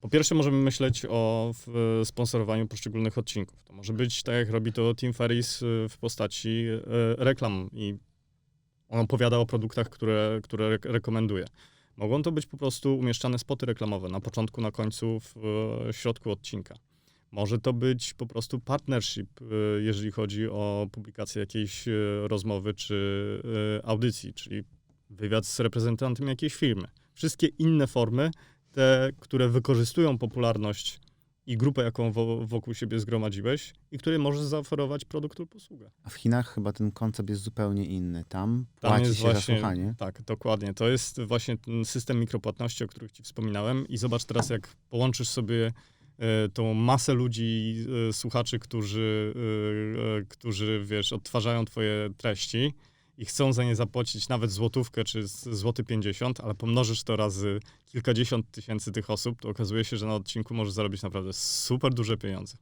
Po pierwsze możemy myśleć o sponsorowaniu poszczególnych odcinków. To może być tak, jak robi to Tim Ferris y, w postaci y, reklam i on opowiada o produktach, które, które re- rekomenduje. Mogą to być po prostu umieszczane spoty reklamowe na początku, na końcu, w e, środku odcinka. Może to być po prostu partnership, jeżeli chodzi o publikację jakiejś rozmowy czy audycji, czyli wywiad z reprezentantem jakiejś firmy. Wszystkie inne formy, te, które wykorzystują popularność i grupę, jaką wo- wokół siebie zgromadziłeś i które możesz zaoferować produkt lub usługę. A w Chinach chyba ten koncept jest zupełnie inny. Tam, Tam płaci jest się właśnie- za słuchanie. Tak, dokładnie. To jest właśnie ten system mikropłatności, o których ci wspominałem. I zobacz teraz, jak połączysz sobie e, tą masę ludzi, e, słuchaczy, którzy, e, którzy, wiesz, odtwarzają twoje treści i chcą za nie zapłacić nawet złotówkę czy złoty 50, ale pomnożysz to razy kilkadziesiąt tysięcy tych osób, to okazuje się, że na odcinku możesz zarobić naprawdę super duże pieniądze.